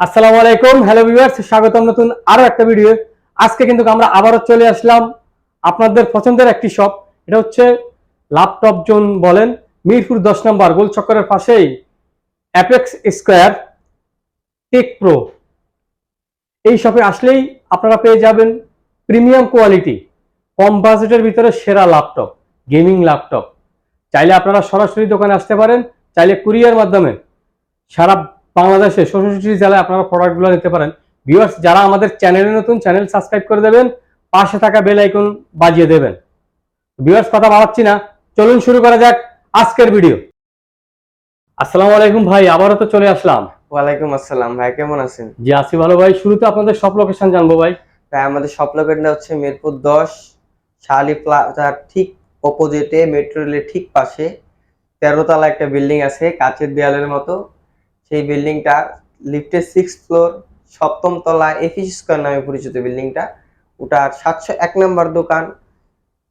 আসসালামু আলাইকুম। Hello viewers স্বাগতম নতুন আরও একটা ভিডিও আজকে কিন্তু আমরা আবারও চলে আসলাম আপনাদের পছন্দের একটি শপ এটা হচ্ছে ল্যাপটপ জোন বলেন, মিরপুর দশ নম্বর গোল চক্করের পাশেই অ্যাপেক্স স্কোয়ার টেক প্রো এই শপে আসলেই আপনারা পেয়ে যাবেন প্রিমিয়াম কোয়ালিটি কম বাজেটের ভিতরে সেরা ল্যাপটপ গেমিং ল্যাপটপ চাইলে আপনারা সরাসরি দোকানে আসতে পারেন, চাইলে কুরিয়ার মাধ্যমে সারা বাংলাদেশে ষষ্ঠী জেলায় আপনারা প্রোডাক্টগুলো নিতে পারেন। ভিউয়ার্স যারা আমাদের চ্যানেলে নতুন চ্যানেল সাবস্ক্রাইব করে দেবেন পাশে থাকা বেল আইকন বাজিয়ে দেবেন। ভিউয়ার্স কথা বাড়াচ্ছি না। চলুন শুরু করা যাক আজকের ভিডিও আসসালামু আলাইকুম ভাই আবারও তো চলে আসলাম। ওয়ালাইকুম আসসালাম ভাই কেমন আছেন? জি আসি ভালো ভাই। শুরুতে আপনাদের সব লোকেশন জানব ভাই। ভাই আমাদের সব লোকেশনটা হচ্ছে মিরপুর দশ শালি প্লাজার ঠিক অপোজিটে মেট্রো রেলের ঠিক পাশে। তেরো তলা একটা বিল্ডিং আছে কাচের দেয়ালের মতো। সেই বিল্ডিংটা লিফটের সিক্স ফ্লোর সপ্তম তলা এফিস স্কোয়ার নামে পরিচিত বিল্ডিংটা। ওটার সাতশো এক নম্বর দোকান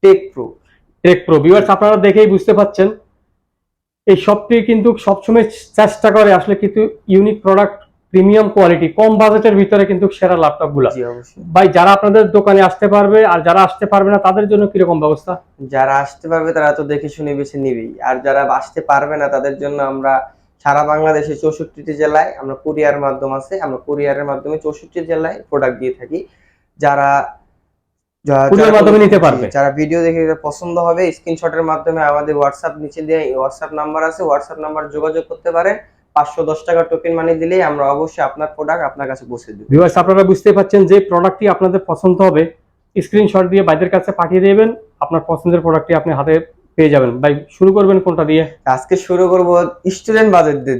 tech pro tech pro viewers আপনারা দেখেই বুঝতে পাচ্ছেন। এই শপটি কিন্তু সবসময় চেষ্টা করে আসলে কিন্তু ইউনিক প্রোডাক্ট প্রিমিয়াম কোয়ালিটি কম বাজেটের ভিতরে কিন্তু সেরা ল্যাপটপগুলা অবশ্যই। ভাই যারা আপনাদের দোকানে আসতে পারবে আর যারা আসতে পারবে না তাদের জন্য কীরকম ব্যবস্থা? যারা আসতে পারবে তারা তো দেখে শুনে বেছে নিবেই। আর যারা আসতে পারবে না তাদের জন্য আমরা সারা বাংলাদেশে চৌষট্টিটি জেলায় আমরা কুরিয়ার মাধ্যম আছে আমরা কুরিয়ারের মাধ্যমে চৌষট্টি জেলায় প্রোডাক্ট দিয়ে থাকি। যারা যা- কুরিয়ার মাধ্যমে নিতে পারবে। যারা ভিডিও দেখে পছন্দ হবে স্ক্রিনশটের মাধ্যমে আমাদের হোয়াটসঅ্যাপ নিচে দিয়ে হোয়াটসঅ্যাপ নাম্বার আছে হোয়াটসঅ্যাপ নাম্বার যোগাযোগ করতে পারেন। পাঁচশো দশ টাকা টোকেন মানি দিলেই আমরা অবশ্যই আপনার প্রোডাক্ট আপনার কাছে পৌঁছে দেবো। ভিউয়ার্স আপনারা বুঝতে পাচ্ছেন যে প্রোডাক্টটি আপনাদের পছন্দ হবে স্ক্রিনশট দিয়ে বাইদের কাছে পাঠিয়ে দেবেন। আপনার পছন্দের প্রোডাক্টটি আপনি হাতে পেয়ে যাবেন। ভাই শুরু করবেন কোনটা দিয়ে? আজকে শুরু করব স্টুডেন্ট বাজেট দিয়ে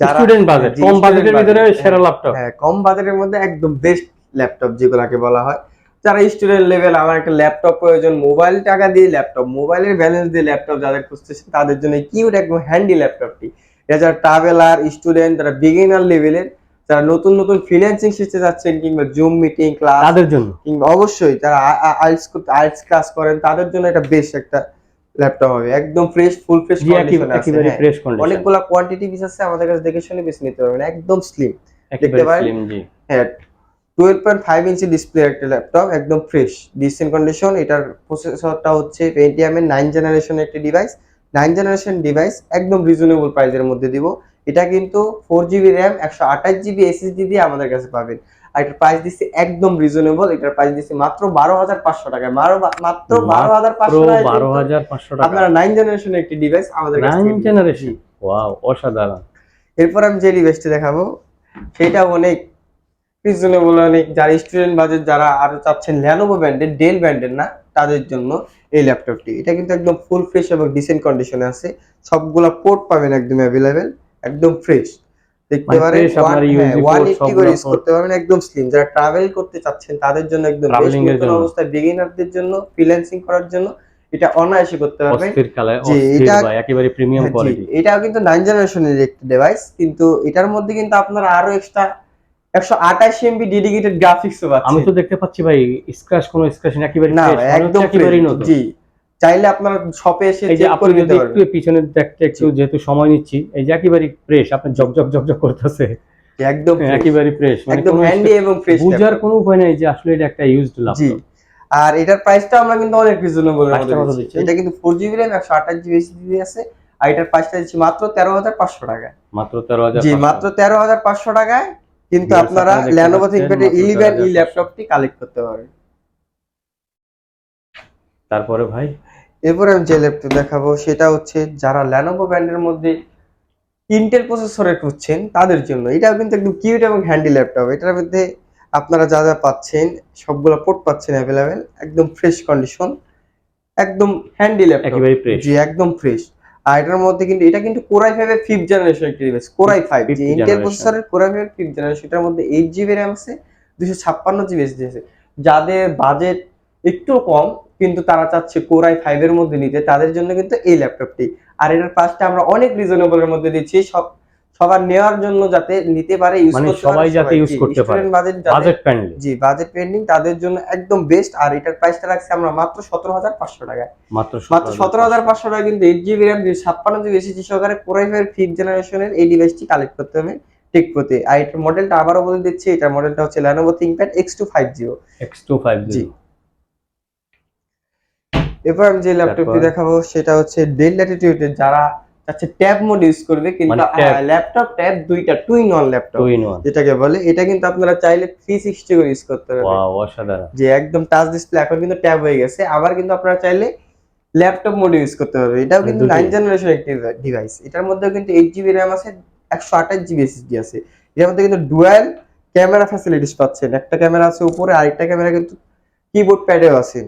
স্টুডেন্ট বাজেট কম বাজেটের ভিতরে সেরা ল্যাপটপ হ্যাঁ কম বাজেটের মধ্যে একদম বেস্ট ল্যাপটপ যেগুলোকে বলা হয়। যারা স্টুডেন্ট লেভেল আমার একটা ল্যাপটপ প্রয়োজন মোবাইল টাকা দিয়ে ল্যাপটপ মোবাইলের ব্যালেন্স দিয়ে ল্যাপটপ যাদের খুঁজতেছে তাদের জন্য কিউট একদম হ্যান্ডি ল্যাপটপটি এটা যারা ট্রাভেলার স্টুডেন্ট যারা বিগিনার লেভেলের যারা নতুন নতুন ফ্রিল্যান্সিং শিখতে যাচ্ছেন কিংবা জুম মিটিং ক্লাস তাদের জন্য। কিংবা অবশ্যই যারা আইলস আইলস ক্লাস করেন তাদের জন্য এটা বেশ একটা ল্যাপটপ হবে একদম ফ্রেশ ফুল ফ্রেশ একেবারে ফ্রেশ কন্ডিশন অনেকগুলা কোয়ান্টিটি পিস আছে আমাদের কাছে দেখে শুনে বেছে নিতে পারবেন একদম স্লিম একেবারে পারেন? হ্যাঁ twelve point five inch display একটা ল্যাপটপ একদম ফ্রেশ ডিসেন্ট কন্ডিশন এটার প্রসেসরটা হচ্ছে পেন্টিয়াম এর নাইন জেনারেশনের একটি ডিভাইস নাইন জেনারেশন ডিভাইস একদম রিজনেবল প্রাইসের মধ্যে দিব। এটা কিন্তু ফোর জিবি র্যাম একশো আঠাশ জিবি এসএসডি দিয়ে আমাদের কাছে পাবেন। আর এটার প্রাইস দিচ্ছি একদম রিজনেবল এটার প্রাইস দিচ্ছি মাত্র বারো হাজার পাঁচশো টাকায় মাত্র বারো হাজার মাত্র পাঁচশো বারো হাজার পাঁচশো টাকা। আপনারা নাইন জেনারেশনের একটি ডিভাইস আমাদের কাছে নাইন জেনারেশন ওয়াও অসাধারণ। এরপর আমি যে ডিভাইসটি দেখাবো সেটা অনেক রিজনেবল অনেক যারা স্টুডেন্ট বাজেট যারা আরও চাচ্ছেন ল্যানোভো ব্র্যান্ডের ডেল ব্র্যান্ডের না তাদের জন্য এই ল্যাপটপটি এটা কিন্তু একদম ফুল ফ্রেশ এবং ডিসেন্ট কন্ডিশনে আছে। সবগুলা পোর্ট পাবেন একদম অ্যাভেলেবেল একদম ফ্রেশ দেখতে মানে পারেন ওয়ান port এইটটি করে ইউজ করতে পারবেন একদম স্লিম যারা ট্রাভেল করতে চাচ্ছেন তাদের জন্য একদম বেস্ট। অবস্থায় বিগিনারদের জন্য ফ্রিল্যান্সিং করার জন্য এটা অনায়াসে করতে পারবেন। অস্থির জি, এটা- একেবারে প্রিমিয়াম হ্যাঁ, কোয়ালিটি এটাও কিন্তু নাইন জেনারেশনের একটি ডিভাইস কিন্তু এটার মধ্যে কিন্তু আপনারা আরও এক্সট্রা একশো আঠাশ এমবি ডেডিকেটেড গ্রাফিক্স আমি তো দেখতে পাচ্ছি ভাই স্ক্র্যাচ কোনো স্ক্র্যাচ একেবারে না একদম জি। চাইলে আপনার শপে এসে এই যে চেক আপনি করে যদি একটু পিছনে দেখতে একটু যেহেতু সময় নিচ্ছি এই যে একেবারে ফ্রেশ আপনি ঝকঝক ঝকঝক করতেছে। একদম fresh, একেবারে ফ্রেশ মানে একদম হ্যান্ডি এবং ফ্রেশ বুঝার কোনো উপায় নাই যে আসলে এটা একটা ইউজড ল্যাপটপ আর এটার প্রাইসটা আমরা কিন্তু অনেক রিজনেবল? এটা কিন্তু ফোর জিবি র্যাম একশো আঠাশ জিবি এসএসডি আছে। আর এটার প্রাইসটা দিচ্ছি মাত্র তেরো হাজার পাঁচশো টাকায়। মাত্র তেরো হাজার জি মাত্র তেরো হাজার পাঁচশো টাকায় কিন্তু আপনারা আপনারা ল্যানোভো থিংকপ্যাড ইলেভেন ই ল্যাপটপটি কালেক্ট করতে পারবেন। তারপরে ভাই? এরপরে আমি যে ল্যাপটপ দেখাবো সেটা হচ্ছে যারা ল্যানোভো ব্র্যান্ডের মধ্যে ইন্টেল প্রসেসরের খুঁজছেন তাদের জন্য। এটা কিন্তু একদম কিউট এবং হ্যান্ডি ল্যাপটপ। এটার মধ্যে আপনারা যা যা পাচ্ছেন সবগুলো পোর্ট পাচ্ছেন অ্যাভেলেবেল একদম ফ্রেশ কন্ডিশন একদম হ্যান্ডি ল্যাপটপ। জি একদম ফ্রেশ আর এটার মধ্যে কিন্তু এটা কিন্তু কোরাই ফাইভ এর ফিফথ জেনারেশন একটি ডিভাইস কোরাই ফাইভ যে ইন্টেল প্রসেসরের core i five fifth generation এটার মধ্যে এইট জিবি র্যাম আছে দুশো ছাপ্পান্ন জিবি এসডি আছে। যাদের বাজেট একটু কম কিন্তু তারা চাচ্ছে কোরাই ফাইভ এর মধ্যে নিতে তাদের জন্য কিন্তু এই ল্যাপটপটি। আর এটার প্রাইসটা আমরা অনেক রিজনেবলের মধ্যে দিচ্ছি সব সবার নেওয়ার জন্য যাতে নিতে পারে ইউজ মানে করতে সবাই যাতে use করতে পারে। বাজেট ফ্রেন্ডলি জি বাজেট পেন্ডিং তাদের জন্য একদম বেস্ট আর এটার প্রাইসটা রাখছি আমরা মাত্র সতেরো হাজার পাঁচশো টাকায়। মাত্র মাত্র সতেরো হাজার পাঁচশো টাকা কিন্তু এইট জিবি র্যাম ছাপ্পান্ন জিবি এসএসডি সহকারে কোরাই ফাইভ ফিফথ জেনারেশনের এই ডিভাইসটি কালেক্ট করতে হবে ঠিক প্রোতে। আর এটার মডেলটা আবারও বলে দিচ্ছি এটার মডেলটা হচ্ছে Lenovo ThinkPad X250 X two five জি। এরপর আমি যে ল্যাপটপটি? দেখাবো সেটা হচ্ছে ডেল ল্যাটিটিউডের যারা চাচ্ছে ট্যাব মোড ইউজ করবে কিন্তু মানে ল্যাপটপ ট্যাব দুইটা two in one laptop two in one যেটাকে বলে এটা কিন্তু আপনারা চাইলে থ্রি সিক্সটি করে ইউজ করতে পারবেন। ওয়াও অসাধারণ। যে একদম টাচ ডিসপ্লে এখন কিন্তু ট্যাব হয়ে গেছে। আবার কিন্তু আপনারা চাইলে ল্যাপটপ মোড ইউজ করতে পারবেন। এটাও মানে কিন্তু। নাইন জেনারেশন একটি ডিভাইস এটার মধ্যে কিন্তু এইট জিবি র্যাম আছে একশো আঠাশ জিবি এসএসডি আছে। এটার মধ্যে কিন্তু ডুয়াল ক্যামেরা ফ্যাসিলিটিস পাচ্ছেন। একটা ক্যামেরা আছে উপরে আরেকটা ক্যামেরা কিন্তু কিবোর্ড প্যাডেও আছে।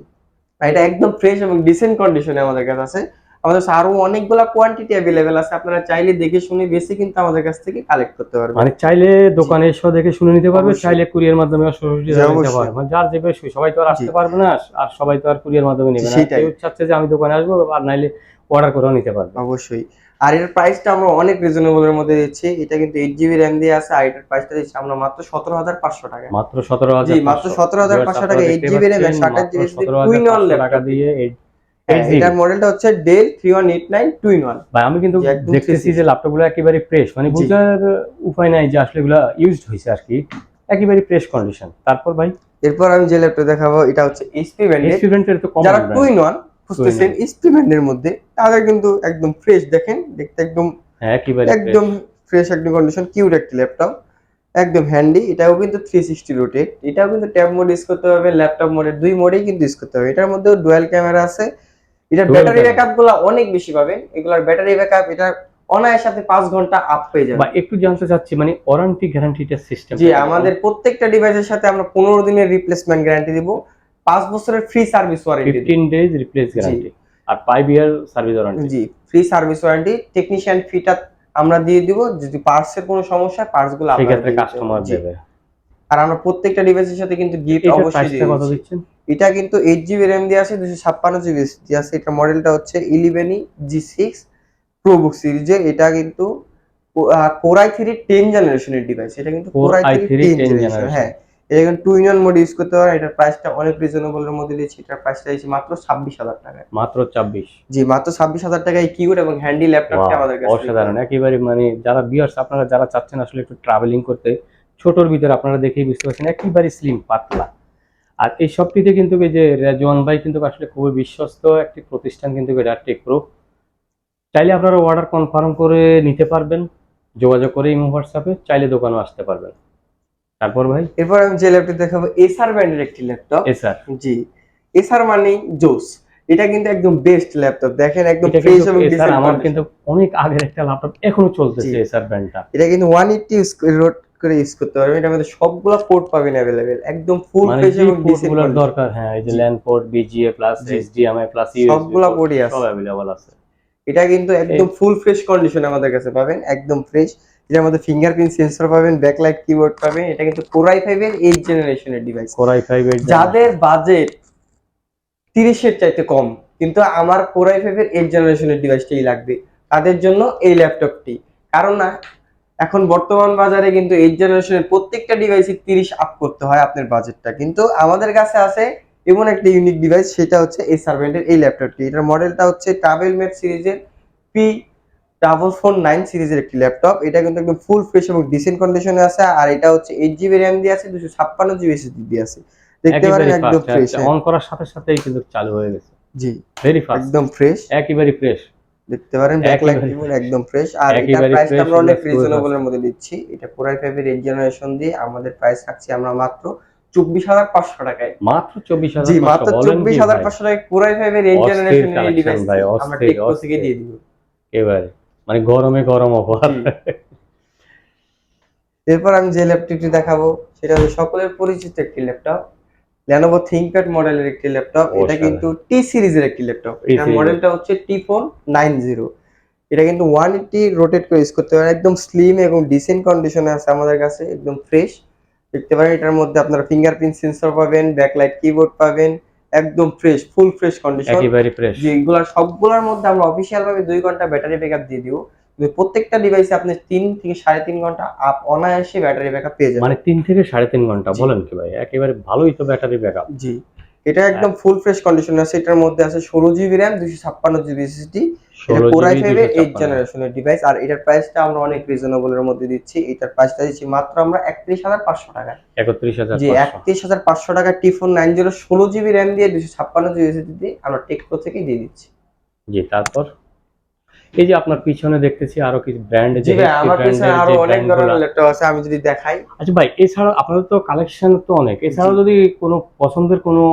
এটা একদম ফ্রেশ এবং ডিসেন্ট কন্ডিশনে আমাদের কাছে আছে। আমাদের কাছে আরও অনেকগুলা কোয়ান্টিটি অ্যাভেলেবেল আছে আপনারা চাইলে দেখে শুনে বেশি কিন্তু আমাদের কাছ থেকে কালেক্ট করতে পারবেন। মানে চাইলে দোকানে এসে দেখে শুনে নিতে পারবে চাইলে কুরিয়ার মাধ্যমে সরাসরি নিতে পারবে। মানে যার যে বেশি সবাই তো আর আসতে পারবে না আর সবাই তো আর কুরিয়ার মাধ্যমে নেবে না। সেটাই। কেউ চাচ্ছে যে আমি দোকানে আসব আর নাইলে অর্ডার করেও নিতে পারবে। অবশ্যই। আর এর প্রাইসটা আমরা অনেক রিজনেবলের মধ্যে দিচ্ছি। এটা কিন্তু এইট জিবি র্যাম দিয়ে আছে আর এটার প্রাইসটা দিচ্ছি আমরা মাত্র সতেরো হাজার পাঁচশো টাকা। মাত্র সতেরো হাজার জি, মাত্র 17,500 টাকা, 8 GB RAM, 28 GB সতেরো Twin হাজার on টাকা দিয়ে হ্যাঁ, এটার মডেলটা হচ্ছে Dell three one eight nine two in one ভাই আমি কিন্তু দেখতেছি যে ল্যাপটপগুলো একেবারে ফ্রেশ মানে। বোঝার উপায় নাই যে আসলে এগুলা ইউজড হয়েছে আর কি। একেবারে ফ্রেশ কন্ডিশন তারপর ভাই? এরপর আমি যে ল্যাপটপ দেখাবো এটা হচ্ছে এইচপি ব্র্যান্ডের যারা টু ইন ওয়ান খুঁজতেছেন ব্র্যান্ডের মধ্যে তাদের কিন্তু একদম ফ্রেশ দেখেন দেখতে একদম হ্যাঁ একদম ফ্রেশ একদম কন্ডিশন কিউট একটি ল্যাপটপ একদম হ্যান্ডি এটাও কিন্তু থ্রি সিক্সটি রোটেট এটাও কিন্তু ট্যাব মোড ইউজ করতে পারবে ল্যাপটপ মোডের দুই মোডেই কিন্তু ইউজ করতে হবে এটার মধ্যেও ডুয়াল ক্যামেরা আছে এটার ব্যাটারি ব্যাকআপগুলো অনেক বেশি পাবেন এগুলার ব্যাটারি ব্যাকআপ এটা অনায়াস সাথে পাঁচ ঘণ্টা আপ পেয়ে যাবে। বা একটু জানতে চাচ্ছি মানে ওয়ারেন্টি গ্যারান্টিটা সিস্টেম জি আমাদের প্রত্যেকটা ডিভাইসের সাথে আমরা পনেরো দিনের রিপ্লেসমেন্ট গ্যারান্টি দিব পাঁচ বছরের free service warranty fifteen days replace guarantee আর ফাইভ ইয়ার সার্ভিস ওয়ারেন্টি জি ফ্রি সার্ভিস ওয়ারেন্টি টেকনিশিয়ান ফিটা আমরা দিয়ে দিব যদি পার্টস এর কোনো সমস্যা পার্টসগুলো আপনারা সেক্ষেত্রে কাস্টমার দেবে। আর আমরা প্রত্যেকটা ডিভাইসের সাথে কিন্তু গিফট অবশ্যই দিয়ে কত দিচ্ছেন? এটা কিন্তু এইট জিবি র্যাম দিয়ে আছে দুশো ছাপ্পান্ন জিবি দিয়ে আছে। এটা মডেলটা হচ্ছে ইলেভেন জি সিক্স প্রোবুক সিরিজের এটা কিন্তু কোরাই থ্রি টেন জেনারেশনের ডিভাইস এটা কিন্তু core i i3 three 10 ten generation হ্যাঁ। এটা কিন্তু two in one mode use করতে পারে এটার প্রাইসটা অনেক রিজনেবল এর মধ্যে দিয়েছি এটার প্রাইসটা দিয়েছি মাত্র ছাব্বিশ হাজার টাকায় মাত্র চাব্বিশ জি মাত্র ছাব্বিশ হাজার টাকায় কিউট এবং হ্যান্ডি ল্যাপটপটা আমাদের কাছে অসাধারণ। একেবারে মানে যারা বিয়ার্স আপনারা যারা চাচ্ছেন আসলে একটু ট্রাভেলিং করতে ছোটর ভিতরে আপনারা দেখেই বুঝতে পারছেন একেবারে স্লিম পাতলা। আর এই সবটিতে কিন্তু এই যে রেজওয়ান ভাই কিন্তু আসলে খুবই বিশ্বস্ত একটি প্রতিষ্ঠান কিন্তু এটা টেক প্রো চাইলে আপনারা অর্ডার কনফার্ম করে নিতে পারবেন যোগাযোগ করে ইমো হোয়াটসঅ্যাপে চাইলে দোকানেও আসতে পারবেন। তারপর ভাই? এরপর আমি যে ল্যাপটপ দেখাবো এসআর ব্র্যান্ডের একটি ল্যাপটপ এ স্যার জি। এসআর মানে জোস। এটা কিন্তু একদম বেস্ট ল্যাপটপ দেখেন একদম ফ্রেশ এবং এ আমার কিন্তু অনেক আগের একটা ল্যাপটপ এখনও চলতেছে এসআর ব্র্যান্ডটা এটা কিন্তু ওয়ান এইটটি রোড করে ইউজ করতে পারবেন। এটার মধ্যে সবগুলা পোর্ট পাবেন অ্যাভেলেবেল একদম ফুল মানে ফ্রেশ যে এবং পোর্ট decent দরকার হ্যাঁ এই যে জি। LAN port VGA plus. HDMI plus USB সবগুলা পোর্টই আছে। সব অ্যাভেলেবল আছে। এটা কিন্তু একদম ফুল ফ্রেশ কন্ডিশন আমাদের কাছে পাবেন। একদম ফ্রেশ এটার মধ্যে ফিঙ্গারপ্রিন্ট সেন্সর পাবেন ব্যাকলাইট কিবোর্ড পাবেন এটা কিন্তু কোরাই ফাইভ এর এইট জেনারেশনের device core i five eight যাদের বাজেট তিরিশের চাইতে কম কিন্তু আমার কোরাই ফাইভের এইট জেনারেশনের ডিভাইসটাই লাগবে তাদের জন্য এই ল্যাপটপটি কারণ না এখন বর্তমান বাজারে কিন্তু এইট জেনারেশনের প্রত্যেকটা ডিভাইসে তিরিশ আপ করতে হয় আপনার বাজেটটা কিন্তু আমাদের কাছে আছে এমন একটা ইউনিক ডিভাইস সেটা হচ্ছে এই সার্ভেন্টের এই ল্যাপটপটি এটার মডেলটা হচ্ছে ট্রাভেল মেট সিরিজের পি ডাবল ফোর নাইন সিরিজের একটি ল্যাপটপ। এটা কিন্তু একদম ফুল ফ্রেশ এবং ডিসেন্ট কন্ডিশনে আছে আর এটা হচ্ছে এইট জিবি র্যাম দিয়ে আছে দুশো ছাপ্পান্ন জিবি এসএসডি দিয়ে আছে। দেখতে পারেন একদম ফ্রেশ অন করার সাথে সাথেই কিন্তু চালু হয়ে গেছে। জি ভেরি ফাস্ট একদম ফ্রেশ একেবারে ফ্রেশ দেখতে পারেন ব্যাকলাইট একদম ফ্রেশ আর একেবারে প্রাইসটা আমরা অনেক এবং রিজনেবল এর মধ্যে দিচ্ছি। এটা কোরাই ফাইভের এইট জেনারেশন দিয়ে আমাদের প্রাইস রাখছি আমরা মাত্র চব্বিশ হাজার পাঁচশো টাকায়। মাত্র চব্বিশ হাজার জি মাত্র চব্বিশ হাজার পাঁচশো টাকায় কোরাই ফাইভের এইট ডিভাইস আমরা টেকপো থেকে দিয়ে দিব। একেবারে। মানে গরমে গরম জি। এরপর আমি যে ল্যাপটপটি দেখাবো সেটা হচ্ছে সকলের পরিচিত একটি ল্যাপটপ Lenovo ThinkPad মডেলের একটি ল্যাপটপ। এটা কিন্তু টি সিরিজের একটি ল্যাপটপ। এটা মডেলটা হচ্ছে টি ফোর নাইন জিরো এটা কিন্তু ওয়ান এইটি রোটেট করে ইউজ করতে পারেন একদম স্লিম এবং ডিসেন্ট কন্ডিশনে আছে আমাদের কাছে একদম ফ্রেশ দেখতে পারেন এটার মধ্যে আপনারা ফিঙ্গারপ্রিন্ট সেন্সর পাবেন ব্যাকলাইট কিবোর্ড পাবেন একদম ফ্রেশ ফুল ফ্রেশ কন্ডিশন একেবারে ফ্রেশ যেগুলো সবগুলোর মধ্যে আমরা অফিশিয়াল ভাবে 2 ঘণ্টা ব্যাটারি ব্যাকআপ দিয়ে দিও প্রত্যেকটা ডিভাইসে আপনি 3 থেকে সাড়ে তিন ঘণ্টা আপ অনায়াসে ব্যাটারি ব্যাকআপ পেয়ে যাবেন। মানে 3 থেকে সাড়ে তিন ঘণ্টা বলেন কি ভাই? একেবারে ভালোই তো ব্যাটারি ব্যাকআপ জি। এটা একদম ফুল ফ্রেশ কন্ডিশন আছে এটার মধ্যে আছে ষোলো জিবি র্যাম দুশো ছাপ্পান্ন জিবি এসএসডি এটা 16 কোরাই GB, ফাইভের এইট জেনারেশনের ডিভাইস আর এটার প্রাইসটা আমরা অনেক রিজনেবলের মধ্যে দিচ্ছি। এটার প্রাইসটা দিচ্ছি মাত্র আমরা একত্রিশ হাজার পাঁচশো টাকা। একত্রিশ হাজার জি একত্রিশ হাজার পাঁচশো টাকা টি ফোর নাইন জিরো ষোলো জিবি র্যাম দিয়ে দুশো ছাপ্পান্ন জিবি এসএসডি দিয়ে আমরা টেকপ্রো থেকে দিয়ে দিচ্ছি। জি তারপর? এই যে আপনার পিছনে দেখতেছি আরও কিছু ব্র্যান্ড ভাই আমার পিছনে আরও অনেক ধরনের ল্যাপটপ আছে আমি যদি দেখাই। আচ্ছা ভাই এছাড়া আপনাদের তো কালেকশন তো অনেক। এছাড়াও। যদি কোনো পছন্দের কোনো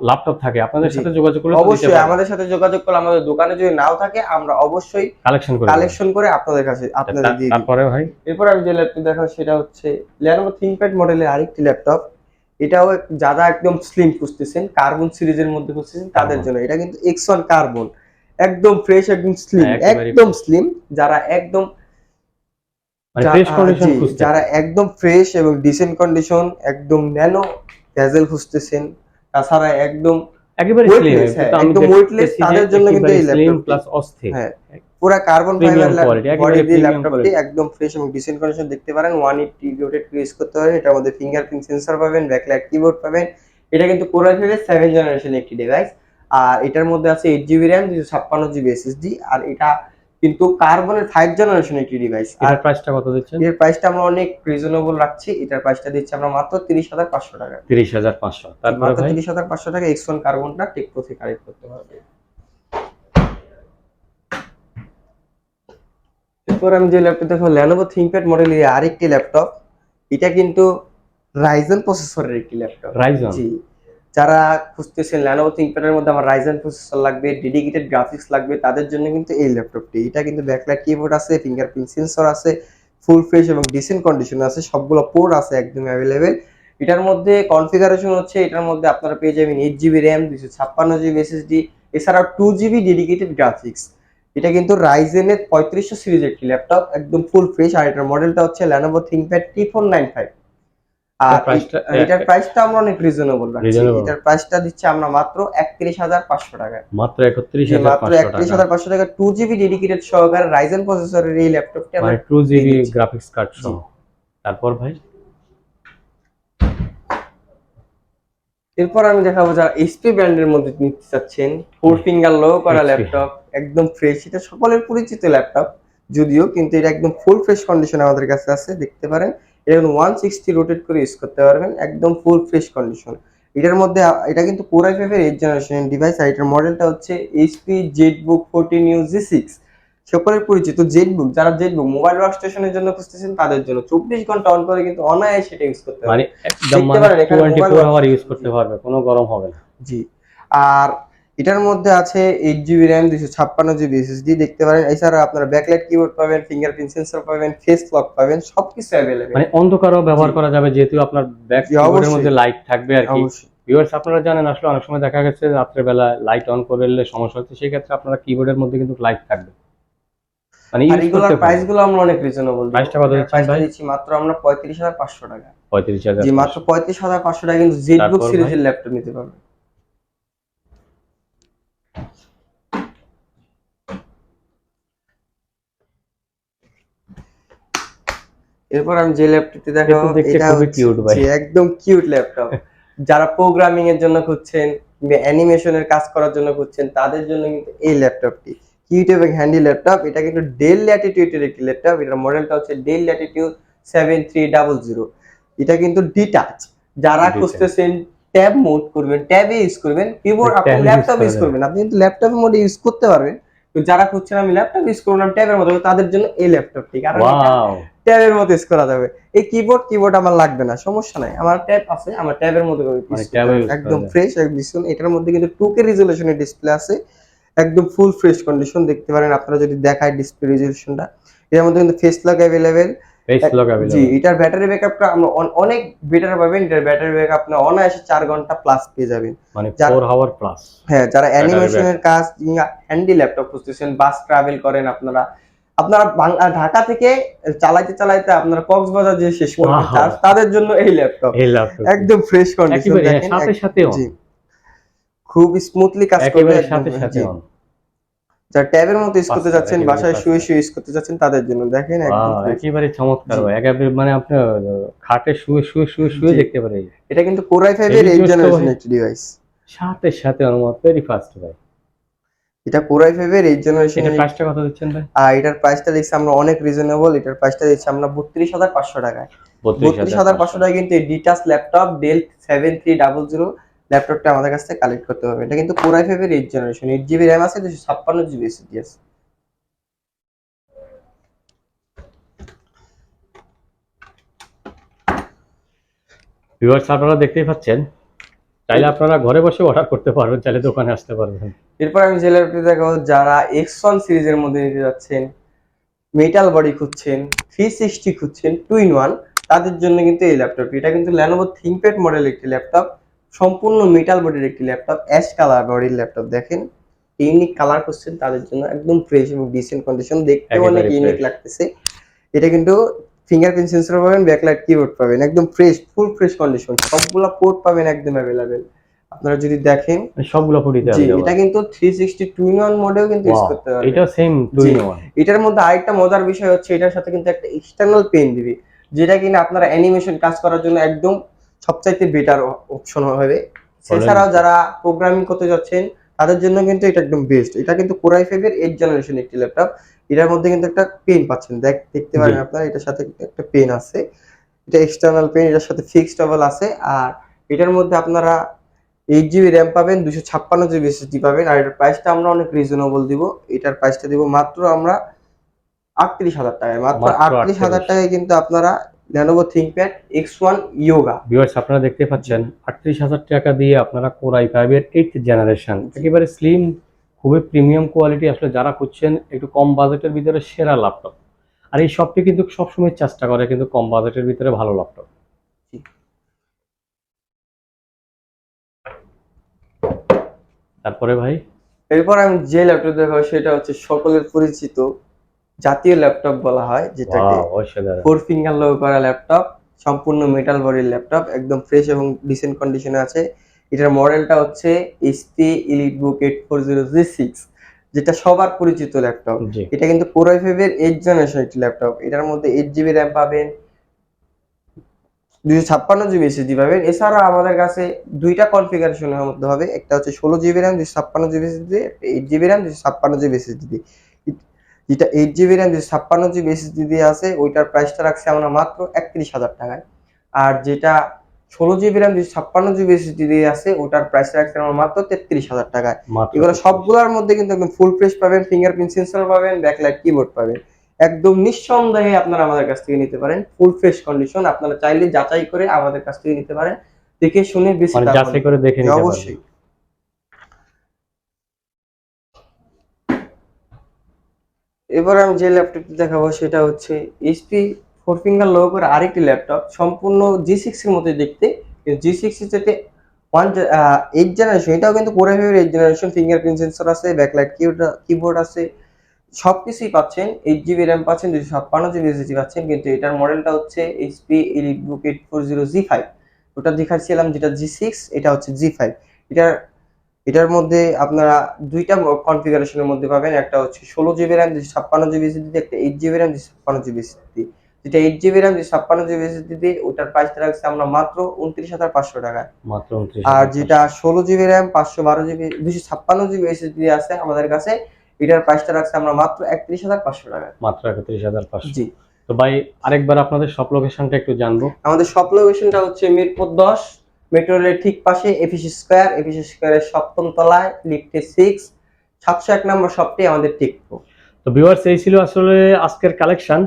ল্যাপটপ থাকে আপনাদের সাথে যোগাযোগ করলে অবশ্যই আমাদের সাথে যোগাযোগ করলে আমাদের দোকানে যদি নাও থাকে আমরা অবশ্যই কালেকশন করে কালেকশন করে আপনাদের কাছে দেব। আপনাদের দিয়ে দিই। তারপরে ভাই? এরপর আমি যে ল্যাপটপ দেখাবো সেটা হচ্ছে Lenovo ThinkPad মডেলের আরেকটি ল্যাপটপ এটাও যারা একদম স্লিম খুঁজতেছেন কার্বন সিরিজের মধ্যে খুঁজতেছেন তাদের জন্য। এটা কিন্তু এক্স ওয়ান কার্বন একদম ফ্রেশ একদম স্লিম হ্যাঁ, একদম স্লিম যারা একদম মানে ফ্রেশ কন্ডিশন জি, যারা একদম ফ্রেশ এবং ডিসেন্ট কন্ডিশন একদম ন্যানো ভেজেল খুঁজতেছেন তাছাড়া একদম একেবারে স্লিম হ্যাঁ, একদম weightless, তাদের জন্য কিন্তু এই টি। প্লাস অস্থির। হ্যাঁ পুরা কার্বন ফাইবার বডি ল্যাপটপটি একদম ফ্রেশ এবং ডিসেন্ট কন্ডিশন দেখতে পারেন। ওয়ান এইটটি রোটেট ইউজ করতে পারেন এটার মধ্যে ফিঙ্গারপ্রিন্ট সেন্সর পাবেন ব্যাকলাইট কিবোর্ড পাবেন। এটা কিন্তু কোরাই ফাইভের সেভেন জেনারেশন একটি ডিভাইস আর এটার মধ্যে আছে এইট জিবি র্যাম দুশো ছাপ্পান্ন জিবি এসএসডি আর এটা কিন্তু কার্বনের ফাইভ জেনারেশন একটি ডিভাইস আর প্রাইসটা কত দিচ্ছেন? এর প্রাইসটা আমরা অনেক রিজনেবল রাখছি। এটার প্রাইসটা দিচ্ছি আমরা মাত্র তিরিশ হাজার পাঁচশো টাকা। তিরিশ হাজার পাঁচশো। তারপরে তিরিশ হাজার পাঁচশো টাকা এক্স ওয়ান কার্বনটা টেকপ্রো থেকে কালেক্ট করতে পারবে এরপর আমি যে ল্যাপটপ দেখো ল্যানোভো থিংকপ্যাড মডেলের আরেকটি ল্যাপটপ এটা কিন্তু রাইজেন প্রসেসরের একটি ল্যাপটপ রাইজন জি। যারা খুঁজতেছেন ল্যানোভো থিংকপ্যাডের মধ্যে আমার রাইজেন প্রসেসর লাগবে ডেডিকেটেড গ্রাফিক্স লাগবে, তাদের জন্য কিন্তু এই ল্যাপটপটি। এটা কিন্তু ব্যাকলাইট কিবোর্ড আছে ফিঙ্গারপ্রিন্ট সেন্সর আছে ফুল ফ্রেশ এবং ডিসেন্ট কন্ডিশন আছে, সবগুলো পোর্ট আছে একদম অ্যাভেলেবেল এটার মধ্যে কনফিগারেশন হচ্ছে, এটার মধ্যে আপনারা পেয়ে যাবেন এইট জিবি র্যাম দুশো ছাপ্পান্ন জিবি এসএসডি এছাড়াও টু জিবি ডেডিকেটেড গ্রাফিক্স এটা কিন্তু রাইজেনের পঁয়ত্রিশশো সিরিজ একটি ল্যাপটপ, একদম ফুল ফ্রেশ আর এটার মডেলটা হচ্ছে Lenovo ThinkPad T four nine five আর এটার প্রাইসটা আমরা অনেক রিজনেবল রাখছি। Reasonable। এটার প্রাইসটা দিচ্ছি আমরা মাত্র টাকা। মাত্র মাত্র ডেডিকেটেড সহকারে প্রসেসরের এই ল্যাপটপটি মানে টু গ্রাফিক্স কার্ড সহ। তারপর ভাই? এরপর আমি দেখাবো যারা এইচপি ব্র্যান্ডের মধ্যে নিতে চাচ্ছেন ফোর ফিঙ্গার লো করা ল্যাপটপ একদম ফ্রেশ এটা সকলের পরিচিত ল্যাপটপ যদিও কিন্তু এটা একদম ফুল ফ্রেশ কন্ডিশন আমাদের কাছে আছে দেখতে পারেন। এটা কিন্তু ওয়ান সিক্সটি রোটেট করে ইউজ করতে পারবেন একদম ফুল ফ্রেশ কন্ডিশন এটার মধ্যে এটা কিন্তু কোরাই ফাইভের এইট জেনারেশন ডিভাইস আর এটার মডেলটা হচ্ছে HP ZBook fourteen U G six সকলের পরিচিত জেড বুক যারা জেড বুক মোবাইল ওয়ার্ক স্টেশনের জন্য খুঁজতেছেন তাদের জন্য চব্বিশ ঘণ্টা অন করে কিন্তু অনায়াসে সেটা ইউজ করতে পারবেন। মানে একদম মানে টোয়েন্টি ফোর আওয়ার ইউজ করতে পারবে কোনো গরম হবে না। জি আর এটার মধ্যে আছে এইট জিবি র্যাম দুশো ছাপ্পান্ন জিবি এসএসডি দেখতে পারেন। এছাড়া আপনারা ব্যাকলাইট কিবোর্ড পাবেন ফিঙ্গারপ্রিন্ট সেন্সর পাবেন ফেস লক পাবেন সবকিছু অ্যাভেলেবেল মানে অন্ধকারও ব্যবহার করা যাবে যেহেতু আপনার ব্যাক কিবোর্ডের মধ্যে লাইট থাকবে আর কি। ভিউয়ার্স আপনারা জানেন আসলে অনেক সময় দেখা গেছে রাত্রে বেলা লাইট অন করলে সমস্যা হচ্ছে সেই ক্ষেত্রে আপনারা কিবোর্ডের মধ্যে কিন্তু লাইট থাকবে। মানে এগুলোর প্রাইসগুলো আমরা অনেক রিজনেবল Price টা কত দিচ্ছেন ভাই? দিচ্ছি মাত্র আমরা পঁয়ত্রিশ হাজার পাঁচশো টাকা। পঁয়ত্রিশ হাজার জি মাত্র পঁয়ত্রিশ হাজার পাঁচশো টাকা কিন্তু জেড বুক তারপর ভাই? সিরিজের ল্যাপটপ নিতে পারবেন। এরপর আমি যে ল্যাপটপটি দেখাবো এটা খুবই cute ভাই। একদম কিউট ল্যাপটপ। যারা প্রোগ্রামিং এর জন্য খুঁজছেন কিংবা অ্যানিমেশনের কাজ করার জন্য খুঁজছেন তাদের জন্য কিন্তু এই ল্যাপটপটি। কিউট এবং হ্যান্ডি ল্যাপটপ এটা কিন্তু ডেল ল্যাটিটিউডের একটি ল্যাপটপ এটার মডেলটা হচ্ছে Dell Latitude seven three double zero এটা কিন্তু ডিটাচ যারা খুঁজতেছেন ট্যাব মোড করবেন ট্যাবে ইউজ করবেন কিবোর্ড আপনি ল্যাপটপ ইউজ করবেন। আপনি কিন্তু ল্যাপটপ মোডে ইউজ করতে পারবেন। তো যারা খুঁজছেন আমি ল্যাপটপ ইউজ করলাম ট্যাবের মতো তাদের জন্য এই ল্যাপটপটি। কারণ ট্যাবের মতো ইউজ করা যাবে এই কিবোর্ড কিবোর্ড আমার লাগবে না সমস্যা নাই আমার ট্যাব আছে আমার ট্যাবের মতো করে use মানে করতে tab এ পারবো। use করা একদম যায়। ফ্রেশ একদম এটার মধ্যে কিন্তু টু কে রেজলিউশনের ডিসপ্লে আছে একদম ফুল ফ্রেশ কন্ডিশন দেখতে পারেন আপনারা যদি দেখায় ডিসপ্লে রেজলিউশনটা এর মধ্যে কিন্তু face lock available face lock জি अवेलेबल এটার ব্যাটারি ব্যাকআপটা আমরা অন- অনেক বেটার পাবেন এটার ব্যাটারি ব্যাকআপ আপনি অনায়াসে চার ঘন্টা প্লাস পেয়ে যাবেন মানে যার- 4 আওয়ার প্লাস হ্যাঁ যারা অ্যানিমেশনের কাজ কিংবা হ্যান্ডি ল্যাপটপ খুঁজতেছেন বাস ট্রাভেল করেন আপনারা আপনারা বাং- আহ, ঢাকা থেকে চালাইতে চালাইতে আপনারা কক্সবাজার যে শেষ করবেন. তাদের জন্য এই ল্যাপটপ এই ল্যাপটপ একদম ফ্রেশ কন্ডিশন হ্যাঁ, দেখেন সাথে সাথে। জি। খুব স্মুথলি কাজ করবে সাথে সাথে। যারা ট্যাবের মতো ইউজ করতে যাচ্ছেন বাসায় শুয়ে শুয়ে ইউজ করতে যাচ্ছেন তাদের জন্য দেখেন একদম একেবারে চমৎকার। ভাই। একেবারে মানে আপনি খাটে শুয়ে শুয়ে শুয়ে শুয়ে দেখতে পারেন এটা কিন্তু কোরাই ফাইভের Heavy এইট use জেনারেশন। একটি ডিভাইস সাথে সাথে আমার ভেরি ফাস্ট ভাই। এটা কোরাই ফাইভের এইট জেনারেশন এটা প্রাইসটা কত দিচ্ছেন ভাই? আর এটার প্রাইসটা দেখছি আমরা অনেক রিজনেবল এটার প্রাইসটা দিচ্ছি আমরা বত্রিশ হাজার পাঁচশো টাকায়। বত্রিশ হাজার পাঁচশো টাকায় কিন্তু এই detach laptop Dell seven three double zero ল্যাপটপটা আমাদের কাছ থেকে কালেক্ট করতে হবে। এটা কিন্তু কোরাই ফাইভের eight generation eight GB RAM আছে দুশো ছাপ্পান্ন জিবি এসএসডি আছে। ভিউয়ার্স আপনারা দেখতেই পাচ্ছেন চাইলে আপনারা ঘরে বসে অর্ডার করতে পারবেন চাইলে দোকানে আসতে পারবেন। এরপর আমি যে ল্যাপটপটি দেখাবো যারা এক্স ওয়ান সিরিজের মধ্যে নিতে যাচ্ছেন মেটাল বডি খুঁজছেন থ্রি সিক্সটি খুঁজছেন টু ইন ওয়ান তাদের জন্য কিন্তু এই ল্যাপটপটি এটা কিন্তু ল্যানোভো থিংকপ্যাড মডেল একটি ল্যাপটপ সম্পূর্ণ মেটাল বডির একটি ল্যাপটপ অ্যাশ কালার বডির ল্যাপটপ দেখেন। ইউনিক কালার করছেন তাদের জন্য একদম ফ্রেশ এবং ডিসেন্ট কন্ডিশন দেখতে অনেক ইউনিক লাগতেছে। এটা কিন্তু ফিঙ্গারপ্রিন্ট সেন্সর পাবেন ব্যাকলাইট কিবোর্ড পাবেন একদম ফ্রেশ ফুল ফ্রেশ কন্ডিশন সবগুলা পোর্ট পাবেন একদম অ্যাভেলেবেল আপনারা যদি দেখেন মানে সবগুলো ফুটিতে জি এটা কিন্তু three sixty two in one মোডেও কিন্তু ইউজ করতে পারবেন। এটা সেম টু ইন ওয়ান এটার মধ্যে আরেকটা মজার বিষয় হচ্ছে এটার সাথে কিন্তু একটা এক্সটার্নাল পেন দিবি যেটা কিনা আপনারা অ্যানিমেশন কাজ করার জন্য একদম সবচাইতে বেটার অপশন হবে। এছাড়াও যারা প্রোগ্রামিং করতে যাচ্ছেন তাদের জন্য কিন্তু এটা একদম বেস্ট এটা কিন্তু কোরাই ফাইভের এইট জেনারেশন একটি ল্যাপটপ এটার মধ্যে কিন্তু একটা পেন পাচ্ছেন। দেখ দেখতে পারেন। আপনারা এটার সাথে একটা পেন আছে। এটা এক্সটার্নাল পেন এটার সাথে ফিক্সড ডাবল আছে। আর এটার মধ্যে আপনারা এইট জিবি র্যাম পাবেন দুশো ছাপ্পান্ন জিবি এসএসডি পাবেন। আর এটার প্রাইসটা আমরা অনেক রিজনেবল দিব। এটার প্রাইসটা দিব মাত্র আমরা আটত্রিশ হাজার টাকায়। মাত্র মাত্র আটত্রিশ হাজার টাকায় কিন্তু আপনারা Lenovo ThinkPad X one Yoga viewers আপনারা দেখতে পাচ্ছেন আটত্রিশ হাজার টাকা দিয়ে আপনারা কোরাই ফাইভের এইট জেনারেশন একেবারে স্লিম খুবই প্রিমিয়াম কোয়ালিটি আসলে যারা খুঁজছেন একটু কম বাজেটের ভিতরে সেরা ল্যাপটপ আর এই শপটি কিন্তু সবসময় চেষ্টা করে কিন্তু কম বাজেটের ভিতরে ভালো ল্যাপটপ। তারপরে ভাই? এরপর আমি যে ল্যাপটপ দেখাবো সেটা হচ্ছে সকলের পরিচিত জাতীয় ল্যাপটপ বলা হয় যেটাকে ফোর ফিঙ্গার লোক করা ল্যাপটপ সম্পূর্ণ মেটাল বডির ল্যাপটপ একদম ফ্রেশ এবং ডিসেন্ট কন্ডিশনে আছে। এটার মডেলটা হচ্ছে HP EliteBook eight four zero G six যেটা সবার পরিচিত ল্যাপটপ। এটা কিন্তু ফাইভের এইট জেনারেশন একটি ল্যাপটপ। এটার মধ্যে এইট জিবি র্যাম পাবেন দুশো ছাপ্পান্ন জিবি এসএসডি পাবেন। এছাড়া আমাদের কাছে দুইটা কনফিগারেশনের মধ্যে হবে। একটা হচ্ছে ষোলো জিবি র্যাম দুশো ছাপ্পান্ন GB SSD eight GB RAM দুশো ছাপ্পান্ন জিবি এসএসডি যেটা এইট জিবি র্যাম দুশো ছাপ্পান্ন জিবি এসএসডি দিয়ে আছে ওইটার প্রাইসটা রাখছে আমরা মাত্র একত্রিশ হাজার টাকায়। আর যেটা ষোলো জিবি র্যাম দুশো ছাপ্পান্ন জিবি দিয়ে আছে ওটার প্রাইসটা রাখছি আমরা মাত্র তেত্রিশ হাজার টাকায়। মাত্র এগুলো সবগুলোর মধ্যে কিন্তু একদম ফুল ফ্রেশ পাবেন ফিঙ্গারপ্রিন্ট সেন্সর পাবেন ব্যাকলাইট কিবোর্ড পাবেন। একদম নিঃসন্দেহে আপনারা আমাদের কাছ থেকে নিতে পারেন ফুল ফ্রেশ কন্ডিশন আপনারা চাইলে যাচাই করে আমাদের কাছ থেকে নিতে পারেন। দেখে শুনে বেশি মানে যাচাই করে দেখে। নিতে অবশ্যই। এবার আমি যে ল্যাপটপটি দেখাবো সেটা হচ্ছে এইচপি ফোর ফিঙ্গার লো করে আরেকটি ল্যাপটপ সম্পূর্ণ জি সিক্স এর মতো দেখতে। জি সিক্স সাথে ওয়ান এইট জেনারেশন এটাও কিন্তু কোরে ফেভার এইট জেনারেশন ফিঙ্গারপ্রিন্ট সেন্সর আছে ব্যাকলাইট কিবোর্ড আছে সব কিছুই পাচ্ছেন এইট জিবি র্যাম পাচ্ছেন দুশো ছাপ্পান্ন জিবি এসএসডি পাচ্ছেন, কিন্তু এটার মডেলটা হচ্ছে HP elite book eight four zero G five ওটা দেখাচ্ছিলাম যেটা জি সিক্স এটা হচ্ছে জি ফাইভ এটার এটার মধ্যে আপনারা দুইটা কনফিগারেশনের মধ্যে পাবেন, একটা হচ্ছে ষোলো জিবি র্যাম দুশো ছাপ্পান্ন জিবি এসএসডি একটা এইট জিবি র্যাম দুশো ছাপ্পান্ন জিবি এসএসডি যেটা এইট জিবি র্যাম দুশো ছাপ্পান্ন জিবি এসএসডি ওটার প্রাইসটা রাখছে আমরা মাত্র উনত্রিশ হাজার পাঁচশো টাকায়। মাত্র আর যেটা ষোলো জিবি র্যাম পাঁচশো বারো জিবি দুশো ছাপ্পান্ন জিবি এসএসডি আছে আমাদের কাছে এটার প্রাইসটা রাখছে আমরা মাত্র একত্রিশ হাজার পাঁচশো টাকা মাত্র একত্রিশ হাজার পাঁচশো। জি। তো ভাই আরেকবার আপনাদের সব লোকেশনটা একটু জানব। আমাদের শপ লোকেশনটা হচ্ছে মিরপুর দশ মেট্রো রেলের ঠিক পাশে এফিস স্কোয়ার এফিস স্কোয়ারের সপ্তম তলায় লিফটে সিক্স সাতশো এক নম্বর শপটি আমাদের ঠিক তো ভিউয়ার্স এই ছিল আসলে আজকের কালেকশন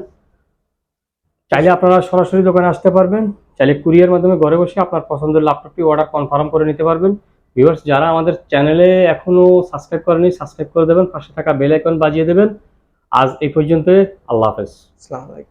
চাইলে আপনারা সরাসরি দোকানে আসতে পারবেন, চাইলে কুরিয়ার মাধ্যমে ঘরে বসে আপনার পছন্দের ল্যাপটপটি অর্ডার কনফার্ম করে নিতে পারবেন। ভিউয়ার্স যারা আমাদের চ্যানেলে এখনও সাবস্ক্রাইব করেনি সাবস্ক্রাইব করে দেবেন, পাশে থাকা বেল আইকন বাজিয়ে দেবেন। আজ এই পর্যন্ত আল্লাহ হাফেজ। আসসালামু আলাইকুম।